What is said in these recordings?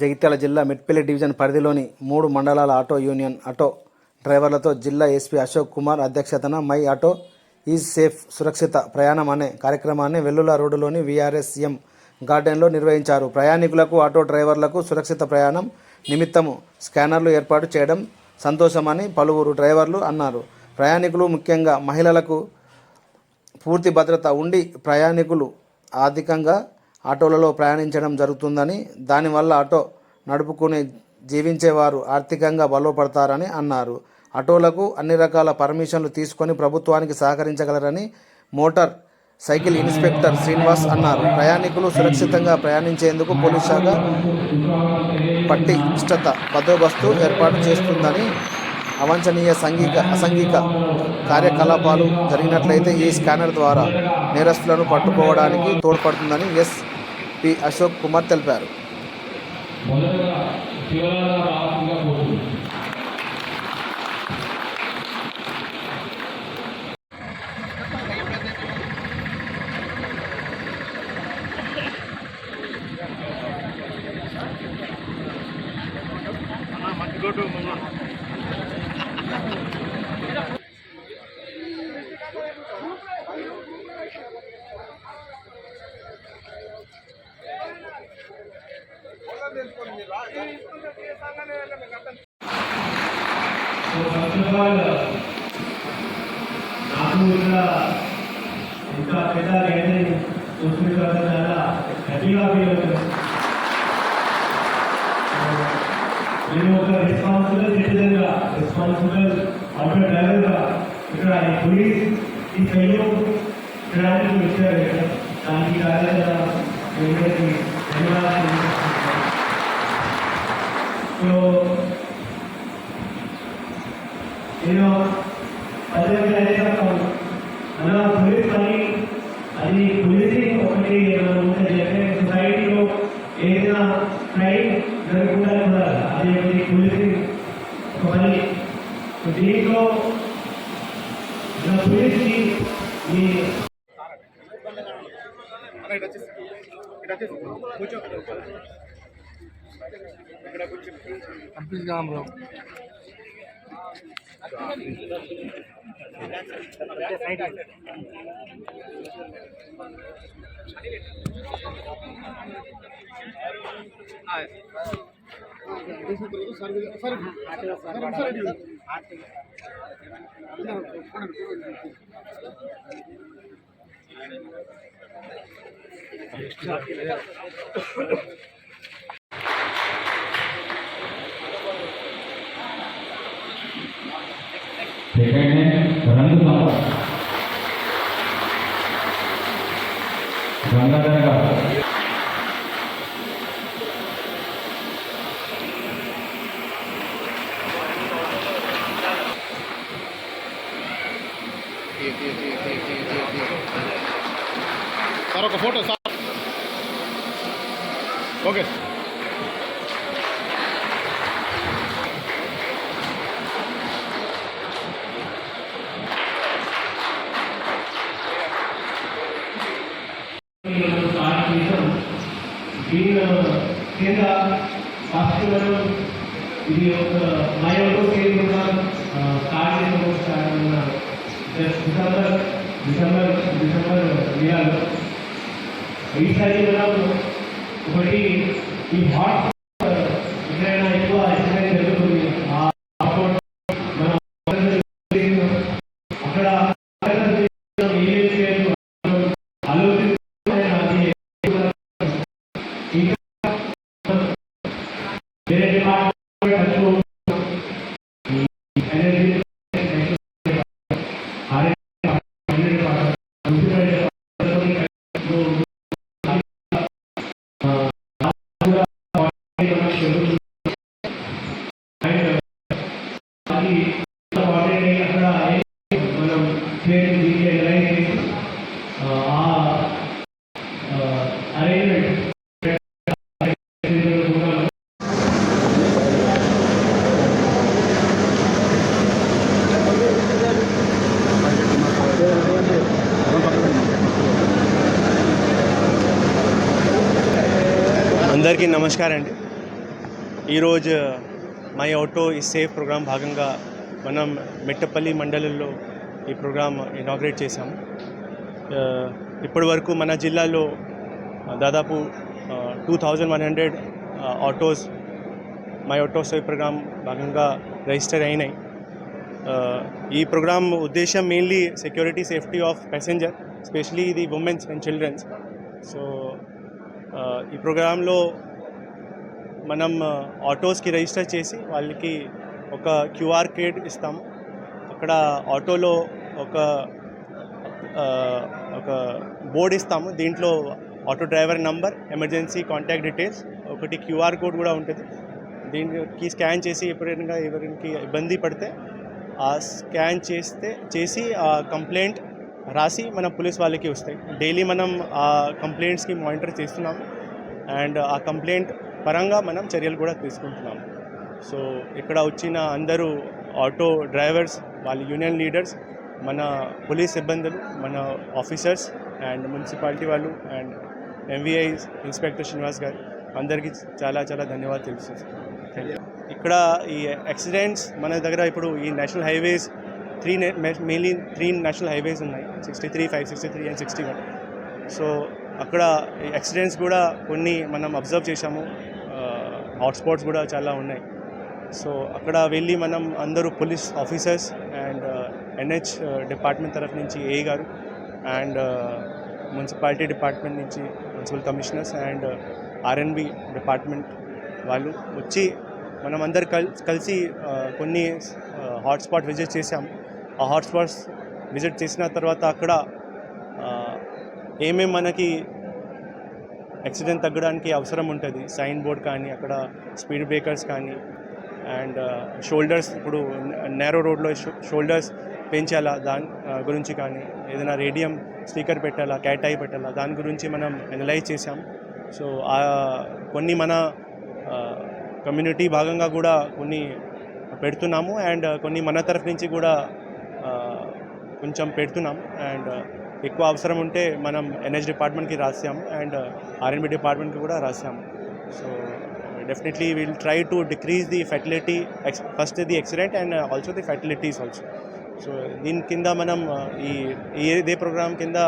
జగిత్యాల జిల్లా మెట్పల్లి డివిజన్ పరిధిలోని మూడు మండలాల ఆటో యూనియన్ ఆటో డ్రైవర్లతో జిల్లా ఎస్పీ అశోక్ కుమార్ అధ్యక్షతన మై ఆటో ఈజ్ సేఫ్ సురక్షిత ప్రయాణం అనే కార్యక్రమాన్ని వెల్లుల రోడ్డులోని విఆర్ఎస్ఎం గార్డెన్లో నిర్వహించారు. ప్రయాణికులకు ఆటో డ్రైవర్లకు సురక్షిత ప్రయాణం నిమిత్తము స్కానర్లు ఏర్పాటు చేయడం సంతోషమని పలువురు డ్రైవర్లు అన్నారు. ప్రయాణికులు ముఖ్యంగా మహిళలకు పూర్తి భద్రత ఉండి ప్రయాణికులు ఆర్థికంగా ఆటోలలో ప్రయాణించడం జరుగుతుందని దానివల్ల ఆటో నడుపుకుని జీవించేవారు ఆర్థికంగా బలపడతారని అన్నారు. ఆటోలకు అన్ని రకాల పర్మిషన్లు తీసుకొని ప్రభుత్వానికి సహకరించగలరని మోటార్ సైకిల్ ఇన్స్పెక్టర్ శ్రీనివాస్ అన్నారు. ప్రయాణికులు సురక్షితంగా ప్రయాణించేందుకు పోలీస్ శాఖ పటిష్టత బందోబస్తు ఏర్పాటు చేస్తుందని అవాంఛనీయ సంఘిక అసంఘిక కార్యకలాపాలు జరిగినట్లయితే ఈ స్కానర్ ద్వారా నేరస్తులను పట్టుకోవడానికి తోడ్పడుతుందని ఎస్ పి అశోక్ కుమార్ తెలిపారు. నాకు ఇక్కడ ఇంత పెద్ద ర్యాలీ చూసిన తర్వాత చాలా హ్యాపీగా ఫీల్ అవుతుంది నేను ఒక రెస్పాన్సిబుల్ సిటిజన్గా రెస్పాన్సిబుల్ ఆటో డ్రైవర్గా ఇక్కడ ఈ పోలీస్ ఈ వచ్చారు దానికి కార్యాచరణ ధన్యవాదాలు సో నేను పదే అనేక మన పోలీస్ పని అది పోలీసింగ్ ఒకటి సొసైటీలో ఏదైనా క్రైమ్ జరగకుండా అది ఒకటి ఒక పని. మన పోలీస్కి ఈ सेकेंड है रंग संपर्क Ganga Ganga sir photo sir okay మయోలో కేంద్రంగా start start December December December నెలలో ఈసారి మనం ఒకటి ఈ హాట్ మనం చేసి ఆ అరేంజ్మెంట్ అందరికీ నమస్కారం అండి. ఈరోజు my auto is safe programme భాగంగా మనం మెట్టపల్లి మండలంలో ఈ ప్రోగ్రామ్ ఇనాగ్రేట్ చేశాము ఇప్పటివరకు ఇప్పటి వరకు మన జిల్లాలో దాదాపు two thousand one hundred autos my autos programme భాగంగా రిజిస్టర్ అయినాయి. ఈ ప్రోగ్రామ్ ఉద్దేశం mainly security safety of passenger specially ఇది ఉమెన్స్ అండ్ చిల్డ్రన్స్ సో ఈ ప్రోగ్రాంలో మనం ఆటోస్కి రిజిస్టర్ చేసి వాళ్ళకి ఒక క్యూఆర్ కోడ్ ఇస్తాము. అక్కడ ఆటోలో ఒక ఒక బోర్డు ఇస్తాము. దీంట్లో auto driver number emergency contact details ఒకటి క్యూఆర్ కోడ్ కూడా ఉంటుంది. దీనికి స్కాన్ చేసి ఎప్పుడైనా ఎవరికి ఇబ్బంది పడితే ఆ స్కాన్ చేస్తే చేసి ఆ కంప్లైంట్ రాసి మన పోలీస్ వాళ్ళకి వస్తాయి డైలీ మనం ఆ కంప్లైంట్స్కి మానిటర్ చేస్తున్నాము. అండ్ ఆ కంప్లైంట్ పరంగా మనం చర్యలు కూడా తీసుకుంటున్నాము. సో ఇక్కడ వచ్చిన అందరూ ఆటో డ్రైవర్స్ వాళ్ళ యూనియన్ లీడర్స్ మన పోలీస్ సిబ్బందులు మన ఆఫీసర్స్ అండ్ మున్సిపాలిటీ వాళ్ళు అండ్ ఎంవీఐ ఇన్స్పెక్టర్ శ్రీనివాస్ గారు అందరికీ చాలా చాలా ధన్యవాదాలు తెలుసు. ఇక్కడ ఈ యాక్సిడెంట్స్ మన దగ్గర ఇప్పుడు ఈ national highways three mainly three national highways ఉన్నాయి sixty three five sixty three and sixty one so అక్కడ యాక్సిడెంట్స్ కూడా కొన్ని మనం అబ్జర్వ్ చేశాము. Uh, హాట్స్పాట్స్ కూడా చాలా ఉన్నాయి. సో అక్కడ వెళ్ళి మనం అందరూ police officers and uh, NH uh, department తరఫు నుంచి ఏ గారు అండ్ uh, మున్సిపాలిటీ డిపార్ట్మెంట్ నుంచి municipal commissioners and R N B department వాళ్ళు వచ్చి మనం అందరు కల్ కలిసి కొన్ని హాట్స్పాట్ విజిట్ చేసాం ఆ హాట్స్పాట్స్ విజిట్ చేసిన తర్వాత అక్కడ ఏమేమి మనకి యాక్సిడెంట్ తగ్గడానికి అవసరం ఉంటుంది? సైన్ బోర్డ్ కానీ అక్కడ స్పీడ్ బ్రేకర్స్ కానీ అండ్ షోల్డర్స్ ఇప్పుడు నేరో రోడ్లో షోల్డర్స్ పెంచాలా దాని గురించి కానీ ఏదైనా రేడియం స్పీకర్ పెట్టాలా కేటాయి పెట్టాలా దాని గురించి మనం అనలైజ్ చేసాం సో ఆ కొన్ని మన కమ్యూనిటీ భాగంగా కూడా కొన్ని పెడుతున్నాము అండ్ కొన్ని మన తరఫు నుంచి కూడా కొంచెం పెడుతున్నాం. అండ్ ఎక్కువ అవసరం ఉంటే మనం ఎన్హెచ్ డిపార్ట్మెంట్కి రాసాము అండ్ ఆర్ఎన్బి డిపార్ట్మెంట్కి కూడా రాసాము so definitely will try to decrease the fatality first the accident and also the fatalities also so దీని కింద మనం uh, ఈ ఈ ఇదే ప్రోగ్రామ్ కింద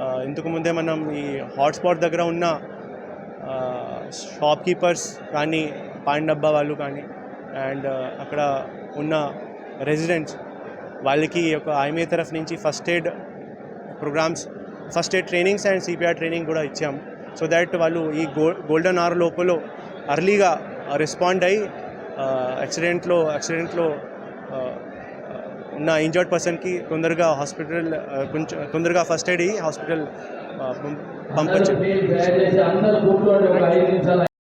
uh, ఇంతకు ముందే మనం ఈ హాట్స్పాట్ దగ్గర ఉన్న uh, షాప్ కీపర్స్ కానీ పాన్ డబ్బా వాళ్ళు కానీ అండ్ అక్కడ ఉన్న రెసిడెంట్స్ వాళ్ళకి ఒక ఐమే తరఫు నుంచి first aid programmes first aid trainings and CPR training కూడా ఇచ్చాము. సో దాట్ వాళ్ళు ఈ గో గోల్డెన్ అవర్ లోపల అర్లీగా రెస్పాండ్ uh, అయ్యి uh, యాక్సిడెంట్లో యాక్సిడెంట్లో uh, ఉన్న ఇంజర్డ్ పర్సన్కి తొందరగా హాస్పిటల్ కొంచెం తొందరగా ఫస్ట్ ఎయిడ్ అయ్యి హాస్పిటల్ పంపచ్చు